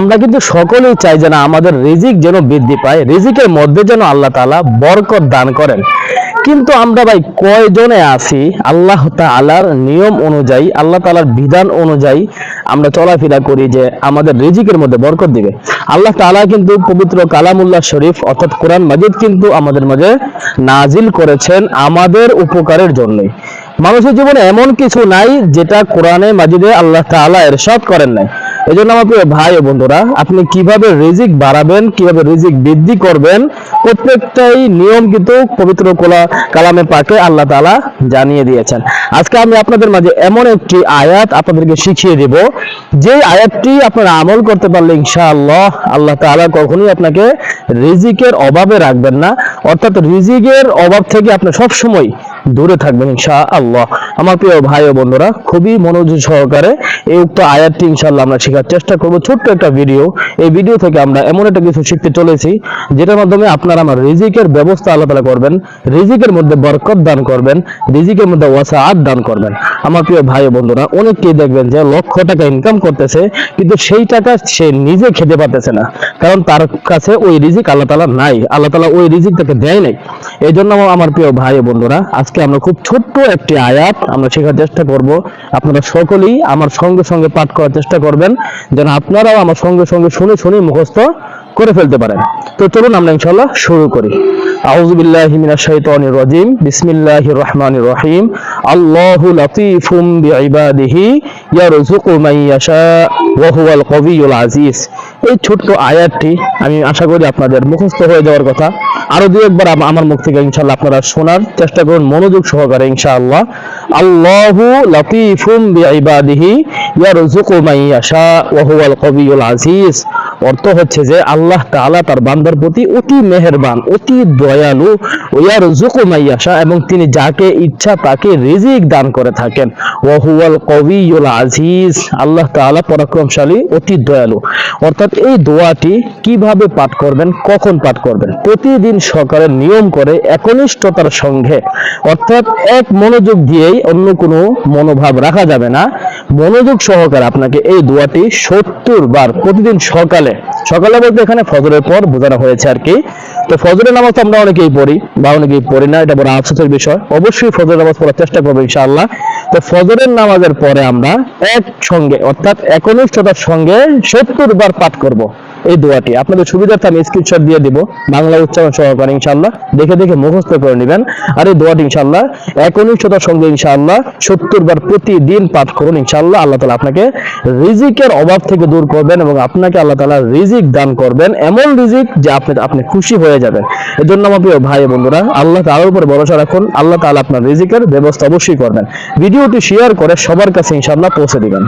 আমরা কিন্তু সকলেই চাই যেন আমাদের রিজিক যেন বৃদ্ধি পায়, রিজিকের মধ্যে যেন আল্লাহ তাআলা বরকত দান করেন। কিন্তু আমরা ভাই কয়জনে আছি? আল্লাহ তাআলার নিয়ম অনুযায়ী, আল্লাহ তাআলার বিধান অনুযায়ী আমরা চলাফেরা করি যে আমাদের রিজিকের মধ্যে বরকত দিবে। আল্লাহ তাআলা কিন্তু পবিত্র কালামুল্লাহ শরীফ অর্থাৎ কোরআন মাজিদ কিন্তু আমাদের মাঝে নাজিল করেছেন আমাদের উপকারের জন্যই। মানুষের জীবনে এমন কিছু নাই যেটা কোরআনে মাজিদে আল্লাহ তাআলা এরশাদ করেন নাই। এই জন্য আমার প্রিয় ভাই বন্ধুরা, আপনি কীভাবে রিজিক বাড়াবেন, কীভাবে রিজিক বৃদ্ধি করবেন, প্রত্যেকটাই নিয়ম কিন্তু পবিত্র কোলা, কালামে পাকে আল্লাহ তাআলা জানিয়ে দিয়েছেন। আজকে আমি আপনাদের মাঝে এমন একটি আয়াত আপনাদেরকে শিখিয়ে দেব। যে আয়াতটি আপনারা আমল করতে পারলে ইনশাআল্লাহ আল্লাহ তাআলা কখনোই আপনাকে রিজিকের অভাবে রাখবেন না। অর্থাৎ রিজিকের অভাব থেকে আপনি সব সময় দূরে থাকবেন, ইনশাআল্লাহ। আমার প্রিয় ভাই ও বন্ধুরা, খুবই মনোযোগ সহকারে এই উক্ত আয়াতটি ইনশাআল্লাহ আমরা শেখার চেষ্টা করব। ছোট্ট একটা ভিডিও। এই ভিডিও থেকে আমরা এমন একটা কিছু শিখতে চলেছি, যেটার মাধ্যমে আপনারা আমার রিজিকের ব্যবস্থা আল্লাহ তাআলা করবেন, রিজিকের মধ্যে বরকত দান করবেন, রিজিকের মধ্যে ওয়াসাআত দান করবেন। আমার প্রিয় ভাই ও বন্ধুরা, অনেকেই দেখবেন যে লক্ষ টাকা ইনকাম করতেছে, কিন্তু সেই টাকা সে নিজে খেতে পারতেছে না। কারণ তার কাছে ওই রিজিক আল্লাহ তালা নাই, আল্লাহ তালা ওই রিজিক তাকে দেয় নাই। এই জন্য আমার প্রিয় ভাই ও বন্ধুরা আজকে আমরা খুব ছোট্ট একটি আয়াত আমরা শেখার চেষ্টা করব। আপনারা সকলেই আমার সঙ্গে সঙ্গে পাঠ করার চেষ্টা করবেন। যেন আপনারাও আমার সঙ্গে সঙ্গে শুনে শুনে মুখস্থ করে ফেলতে পারেন। তো চলুন আমরা ইনশাআল্লাহ শুরু করি। আউযু মিনাশ শাইতানির রাজিম। বিসমিল্লাহির রহমানির রহিম। আল্লাহু লাতীফুম বিইবাদিহি। ইয়ারযুকু মান ইয়াশা। ওয়া হুয়াল আজিজ। এই ছোট্ট আয়াতটি আমি আশা করি আপনাদের মুখস্থ হয়ে যাওয়ার কথা। আরও দু একবার আমার মুখ থেকে ইনশাল্লাহ আপনারা শোনার চেষ্টা করুন, মনোযোগ সহকারে ইনশাআল্লাহ। আল্লাহু লাতীফুম বিআইবাদিহি ইয়ারযুকু মাইয়াশা ওয়া হুয়াল কবিউল আজিজ অর্থ হচ্ছে যে আল্লাহ তাআলা তার বান্দার প্রতি অতি মেহেরবান, অতি দয়ালু ওয়ার মাইয়াশা এবং তিনি যাকে ইচ্ছা তাকে রিজিক দান করে থাকেন। ওয়া হুয়াল কবিয়ুল আজিজ, আল্লাহ তাআলা পরাক্রমশালী, অতি দয়ালু। অর্থাৎ এই দোয়াটি কীভাবে পাঠ করবেন, কখন পাঠ করবেন? প্রতিদিন সকালে নিয়ম করে একনিষ্ঠতার সঙ্গে, অর্থাৎ এক মনোযোগ দিয়েই অন্য কোনো মনোভাব রাখা যাবে না। মনোযোগ সহকারে আপনাকে এই দোয়াটি সত্তর বার প্রতিদিন সকালে সকালে বলতে এখানে ফজরের পর বোঝানো হয়েছে আর কি। তো ফজরের নামাজ আমরা অনেকেই পড়ি বা অনেকেই পড়ি না, এটা বড় আফসোসের বিষয়। অবশ্যই ফজরের নামাজ পড়ার চেষ্টা করব ইনশাআল্লাহ। তো ফজরের নামাজের পরে আমরা এক সঙ্গে অর্থাৎ একনিষ্ঠতার সঙ্গে সত্তর বার পাঠ করব। এই দোয়াটি। আপনাদের সুবিধার্থে আমি স্ক্রিনশট দিয়ে দিব। বাংলা উচ্চারণ সহকারে ইনশাআল্লাহ। দেখে দেখে মুখস্থ করে নেবেন। আর এই দোয়াটি ইনশাআল্লাহ একনিষ্ঠতার সঙ্গে ইনশাআল্লাহ সত্তর বার প্রতিদিন পাঠ করুন। ইনশাআল্লাহ আল্লাহ তালা আপনাকে রিজিকের অভাব থেকে দূর করবেন এবং আপনাকে আল্লাহ তালা রিজিক দান করবেন। এমন রিজিক যে আপনি আপনি খুশি হয়ে যাবেন। এর জন্য আমার প্রিয় ভাই বন্ধুরা, আল্লাহ তালার উপর ভরসা রাখুন। আল্লাহ তালা আপনার রিজিকের ব্যবস্থা অবশ্যই করবেন। ভিডিওটি শেয়ার করে সবার কাছে ইনশাআল্লাহ পৌঁছে দিবেন।